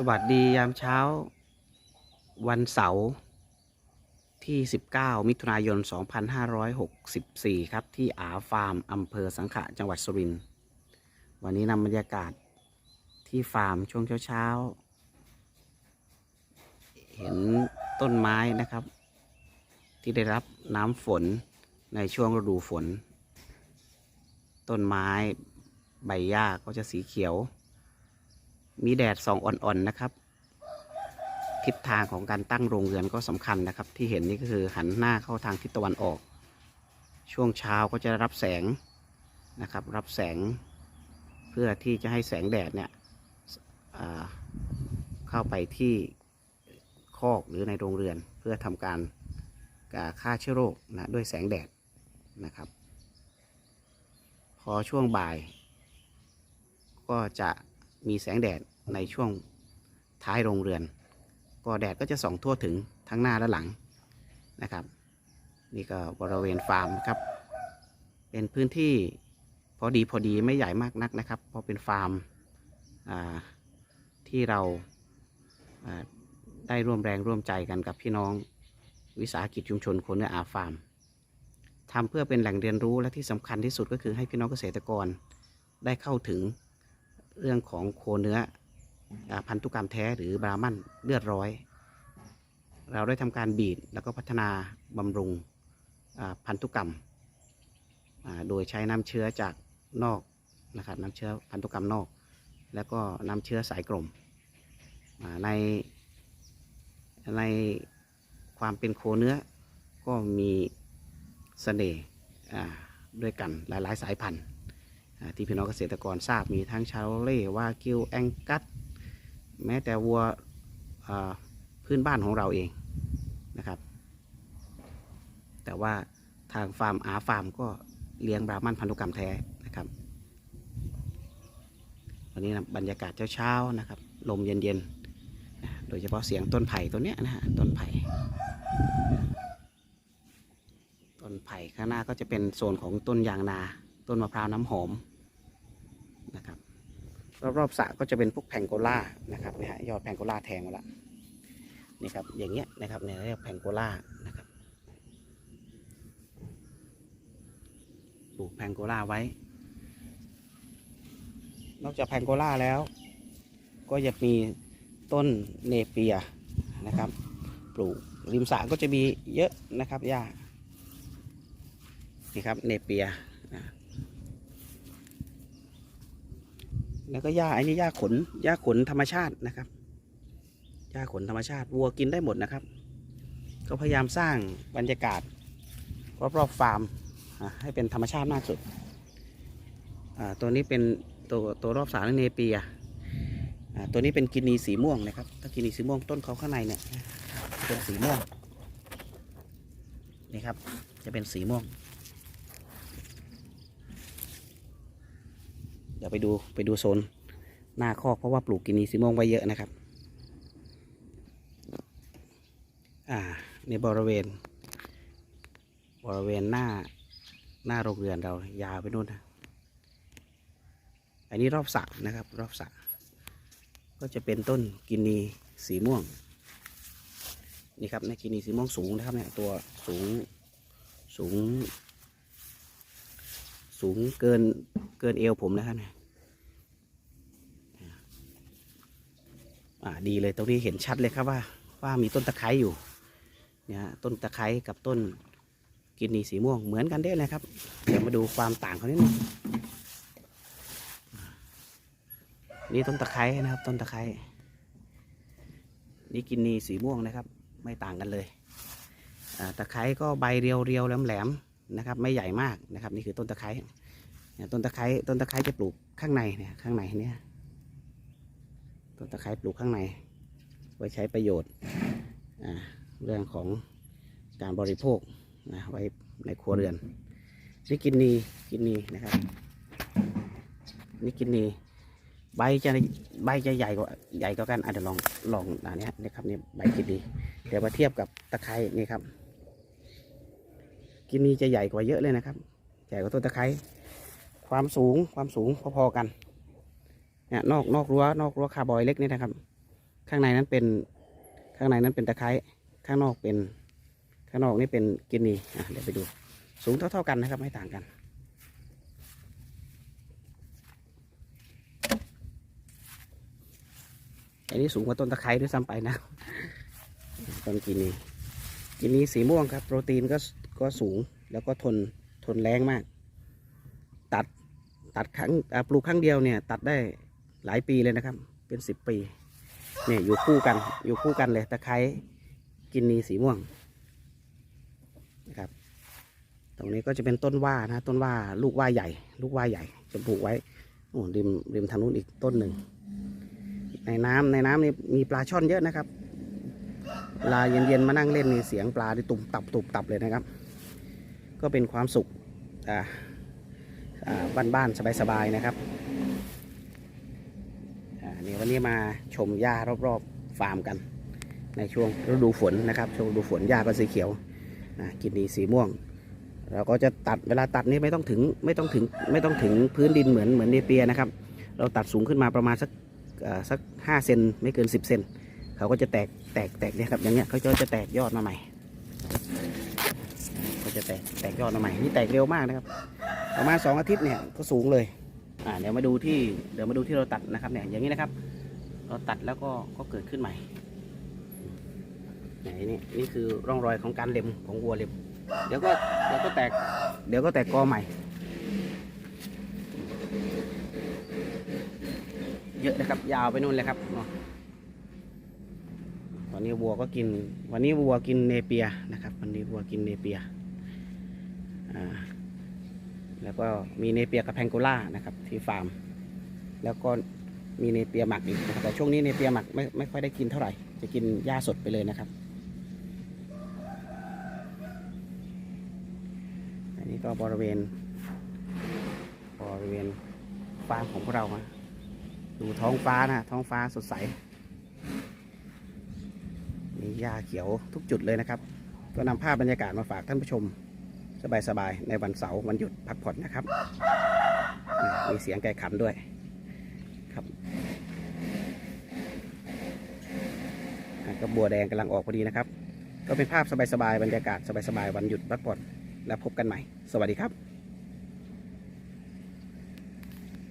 สวัสดียามเช้า วันเสาร์ที่ 19 มิถุนายน 2564 ครับ ที่อาฟาร์มอำเภอสังขะจังหวัดสุรินทร์วันนี้นำบรรยากาศที่ฟาร์มช่วงเช้าๆ เห็นต้นไม้นะครับ ที่ได้รับน้ำฝนในช่วงฤดูฝน ต้นไม้ใบหญ้าก็จะสีเขียว มีแดดส่องอ่อนๆนะครับ ทิศทางของการตั้งโรงเรือนก็สำคัญนะครับ ที่เห็นนี่ก็คือหันหน้าเข้าทางทิศตะวันออก ช่วงเช้าก็จะรับแสงนะครับ รับแสงเพื่อที่จะให้แสงแดดเนี่ยเข้าไปที่คอกหรือในโรงเรือนเพื่อทำการฆ่าเชื้อโรคนะด้วยแสงแดดนะครับ พอช่วงบ่าย ก็จะ มีแสงแดดในช่วงท้ายโรงเรือน ก็แดดก็จะส่องทั่วถึงทั้งหน้าและหลังนะครับ นี่ก็บริเวณฟาร์มครับ เป็นพื้นที่พอดีพอดีไม่ใหญ่มากนักนะครับ เพราะเป็นฟาร์มที่เราาได้ร่วมแรงร่วมใจกันกับพี่น้องวิสาหกิจชุมชนคนเนื้ออาฟาร์มทำเพื่อเป็นแหล่งเรียนรู้และที่สำคัญที่สุดก็คือให้พี่น้องเกษตรกรได้เข้าถึง เรื่องของโคเนื้ออพันธุกรรมแท้หรือบรามันเลือดร้อย เราได้ทำการบีดแล้วก็พัฒนาบำรุงพันธุกรรม โดยใช้น้ำเชื้อจากนอกนะครับน้ำเชื้อพันธุกรรมนอก แล้วก็น้ำเชื้อสายกลมในในความเป็นโคเนื้อก็มีเสน่ห์ด้วยกันหลาย ๆ สายพันธุ์ ที่พี่น้องเกษตรกรทราบมีทั้งชาโรเล่วากิวแองกัสแม้แต่วัวพื้นบ้านของเราเองนะครับ แต่ว่าทางฟาร์มอาฟาร์มก็เลี้ยงบราหมันพันธุกรรมแท้นะครับวันนี้นะบรรยากาศเช้าๆนะครับ ลมเย็นๆ โดยเฉพาะเสียงต้นไผ่ต้นเนี้ยนะฮะต้นไผ่ต้นไผ่ข้างหน้าก็จะเป็นโซนของต้นยางนา ต้นมะพร้าวน้ำหอมนะครับรอบๆสระก็จะเป็นพวกแพงโกล่านะครับนี่ยฮะยอดแพงโกล่าแทงมาละนี่ครับอย่างเงี้ยนะครับเนี่ยเรียกแพงโกล่านะครับปลูกแพงโกล่าไว้ นอกจากแพงโกล่าแล้ว ก็จะมีต้นเนเปียนะครับ ปลูกริมสระก็จะมีเยอะนะครับหญ้านี่ครับเนเปีย แล้วก็หญ้าไอ้นี่หญ้าขนหญ้าขนธรรมชาตินะครับหญ้าขนธรรมชาติวัวกินได้หมดนะครับ ก็พยายามสร้างบรรยากาศรอบๆฟาร์มให้เป็นธรรมชาติมากสุดตัวนี้เป็นตัวตัวรอบสารเนเปียตัวนี้เป็นกินีสีม่วงนะครับ ถ้ากินีสีม่วงต้นเขาข้างในเนี่ยเป็นสีม่วงนี่ครับจะเป็นสีม่วง เดี๋ยวไปดูไปดูโซนหน้าคอกเพราะว่าปลูกกินีสีม่วงไว้เยอะนะครับ อ่าในบริเวณ บริเวณหน้าหน้าโรงเรือนเรายาวไปนู่นนะอันนี้รอบสระนะครับ รอบสระก็จะเป็นต้นกินีสีม่วง นี่ครับในกินีสีม่วงสูงนะครับเนี่ยตัวสูงสูง สูงเกินเกินเอวผมนะครับเนี่ยอ่าดีเลยตรงนี้เห็นชัดเลยครับว่า ว่ามีต้นตะไคร้อยู่เนี่ยต้นตะไคร้กับต้นกินนีสีม่วงเหมือนกันได้เลยครับ เดี๋ยวมาดูความต่างเขานิดนึงนี่ต้นตะไคร้นะครับ ต้นตะไคร้นี่กินนีสีม่วงนะครับ ไม่ต่างกันเลยอ่าตะไคร้ก็ใบเรียวๆแหลมๆ นะครับ ไม่ใหญ่มากนะครับ นี่คือต้นตะไคร้ต้นตะไคร้ต้นตะไคร้จะปลูกข้างในเนี่ยข้างในเนี่ยต้นตะไคร้ปลูกข้างใน ไว้ใช้ประโยชน์เรื่องของการบริโภคนะไว้ในครัวเรือนนี่กินนีกินนีนะครับนี่กินนีใบจะใบจะใหญ่กว่าใหญ่กว่ากันอาจจะเดี๋ยวลองลองอันนี้นะครับนี่ใบกินนีเดี๋ยวมาเทียบกับตะไคร้นี่ครับ กินนีจะใหญ่กว่าเยอะเลยนะครับ ใหญ่กว่าต้นตะไคร้ ความสูงความสูงพอๆกันเนี่ยนอกนอกรั้วนอกรั้วคาร์บอยเล็กนี่นะครับ ข้างในนั้นเป็นข้างในนั้นเป็นตะไคร้ ข้างนอกเป็น ข้างนอกนี่เป็นกินนีเดี๋ยวไปดู สูงเท่าๆกันนะครับไม่ต่างกันอันนี้สูงกว่าต้นตะไคร้ด้วยซ้ำไปนะต้นกินนีกินนีสีม่วงครับ โปรตีนก็ ก็สูงแล้วก็ทนทนแรงมาก ตัดตัดครั้งปลูกครั้งเดียวเนี่ยตัดได้หลายปีเลยนะครับ เป็นสิบปีเนี่ยอยู่คู่กันอยู่คู่กันเลยตะไคร้กินนีสีม่วงนะครับ ตรงนี้ก็จะเป็นต้นว่านะต้นว่าลูกว่าใหญ่ ลูกว่าใหญ่จะปลูกไว้โอ้ริมริมทางนู้นอีกต้นหนึ่งในน้ำในน้ำนี่มีปลาช่อนเยอะนะครับเวลาเย็นๆมานั่งเล่นนี่เสียงปลาที่ตุ่มตับตุ่มตับเลยนะครับ ก็เป็นความสุขอ่าอ่าบ้านๆสบายๆนะครับอ่านี่วันนี้มาชมหญ้ารอบๆฟาร์มกัน ในช่วงฤดูฝนนะครับช่วงฤดูฝนหญ้าก็สีเขียวนะกินดีสีม่วง เราก็จะตัดเวลาตัดนี่ไม่ต้องถึงไม่ต้องถึงไม่ต้องถึงพื้นดินเหมือนเหมือนเนเปียนะครับ เราตัดสูงขึ้นมาประมาณสักสักห้าเซนไม่เกินสิบเซนเขาก็จะแตกแตกแตกเนี่ยครับอย่างเงี้ยเขาก็จะแตกยอดมาใหม่ จะแตกแตกยอดมาใหม่นี่แตกเร็วมากนะครับประมาณสองอาทิตย์เนี่ยก็สูงเลยอ่าเดี๋ยวมาดูที่เดี๋ยวมาดูที่เราตัดนะครับเนี่ยอย่างนี้นะครับ เราตัดแล้วก็ก็เกิดขึ้นใหม่ไหนนี่นี่คือร่องรอยของการเล็มของวัวเล็มเดี๋ยวก็เดี๋ยวก็แตกเดี๋ยวก็แตกกอใหม่ เยอะนะครับ ยาวไปนู่นเลยครับเนาะวันนี้วัวก็กิน วันนี้วัวกินเนเปียนะครับ วันนี้วัวกินเนเปีย แล้วก็มีเนเปียกับแพงโกล่านะครับที่ฟาร์ม แล้วก็มีเนเปียหมักอีกนะครับแต่ช่วงนี้เนเปียหมักไม่ไม่ค่อยได้กินเท่าไหร่ จะกินหญ้าสดไปเลยนะครับ อันนี้ก็บริเวณ บริเวณฟาร์มของพวกเรานะดูท้องฟ้านะท้องฟ้าสดใส มีหญ้าเขียวทุกจุดเลยนะครับ ก็นำภาพบรรยากาศมาฝากท่านผู้ชม สบายๆในวันเสาร์วันหยุดพักผ่อนนะครับ มีเสียงไก่ขันด้วยครับก็บัวแดงกำลังออกพอดีนะครับ ก็เป็นภาพสบายๆบรรยากาศสบายๆวันหยุดพักผ่อนแล้วพบกันใหม่ สวัสดีครับ